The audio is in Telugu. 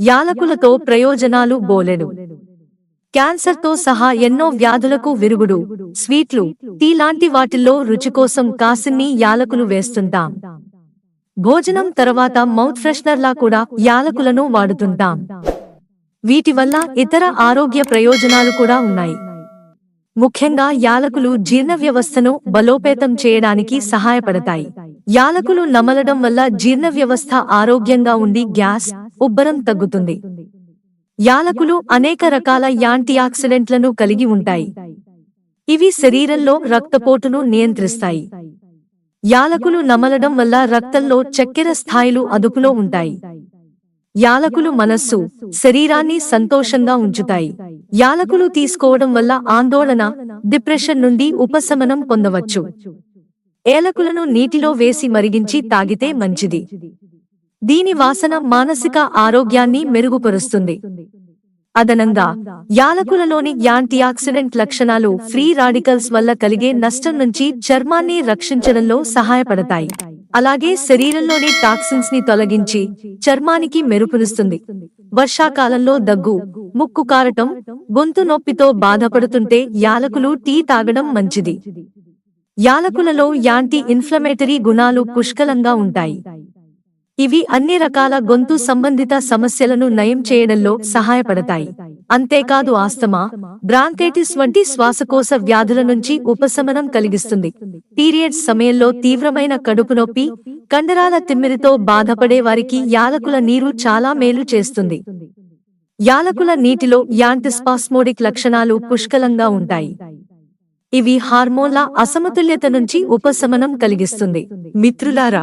యాలకులతో ప్రయోజనాలు బోలెడు. క్యాన్సర్తో సహా ఎన్నో వ్యాధులకు విరుగుడు. స్వీట్లు టీ లాంటి వాటిల్లో రుచి కోసం కాసిన్ని యాలకులు వేస్తుంటాం. భోజనం తర్వాత మౌత్ ఫ్రెషనర్లా కూడా యాలకులను వాడుతుంటాం. వీటి వల్ల ఇతర ఆరోగ్య ప్రయోజనాలు కూడా ఉన్నాయి. ముఖ్యంగా యాలకులు జీర్ణ వ్యవస్థను బలోపేతం చేయడానికి సహాయపడతాయి. యాలకులు నమలడం వల్ల జీర్ణ వ్యవస్థ ఆరోగ్యంగా ఉండి గ్యాస్ ఉబ్బరం తగ్గుతుంది. యాలకులు అనేక రకాల యాంటీఆక్సిడెంట్లను కలిగి ఉంటాయి. ఇవి శరీరంలో రక్తపోటును నియంత్రిస్తాయి. యాలకులు నమలడం వల్ల రక్తంలో చక్కెర స్థాయిలు అదుపులో ఉంటాయి. యాలకులు మనస్సు శరీరాన్ని సంతోషంగా ఉంచుతాయి. యాలకులు తీసుకోవడం వల్ల ఆందోళన డిప్రెషన్ నుండి ఉపశమనం పొందవచ్చు. ఏలకులను నీటిలో వేసి మరిగించి తాగితే మంచిది. దీని వాసన మానసిక ఆరోగ్యాన్ని మెరుగుపరుస్తుంది. అదనంగా యాలకులలోని యాంటీఆక్సిడెంట్ లక్షణాలు ఫ్రీ రాడికల్స్ వల్ల కలిగే నష్టం నుంచి చర్మాన్ని రక్షించడంలో సహాయపడతాయి. అలాగే శరీరంలోని టాక్సిన్స్ని తొలగించి చర్మానికి మెరుగుపరుస్తుంది వర్షాకాలంలో దగ్గు ముక్కు కారటం గొంతు నొప్పితో బాధపడుతుంటే యాలకులు టీ తాగడం మంచిది. యాలకులలో యాంటీ ఇన్ఫ్లమేటరీ గుణాలు పుష్కలంగా ఉంటాయి. ఇవి అన్ని రకాల గొంతు సంబంధిత సమస్యలను నయం చేయడంలో సహాయపడతాయి. అంతేకాదు ఆస్తమా బ్రాంకైటిస్ వంటి శ్వాసకోశ వ్యాధుల నుంచి ఉపశమనం కలిగిస్తుంది. పీరియడ్స్ సమయంలో తీవ్రమైన కడుపు నొప్పి కండరాల తిమ్మిరితో బాధపడే వారికి యాలకుల నీరు చాలా మేలు చేస్తుంది. యాలకుల నీటిలో యాంటిస్పాస్మోడిక్ లక్షణాలు పుష్కలంగా ఉంటాయి. ఇవి హార్మోన్ల అసమతుల్యత నుంచి ఉపశమనం కలిగిస్తుంది. మిత్రులారా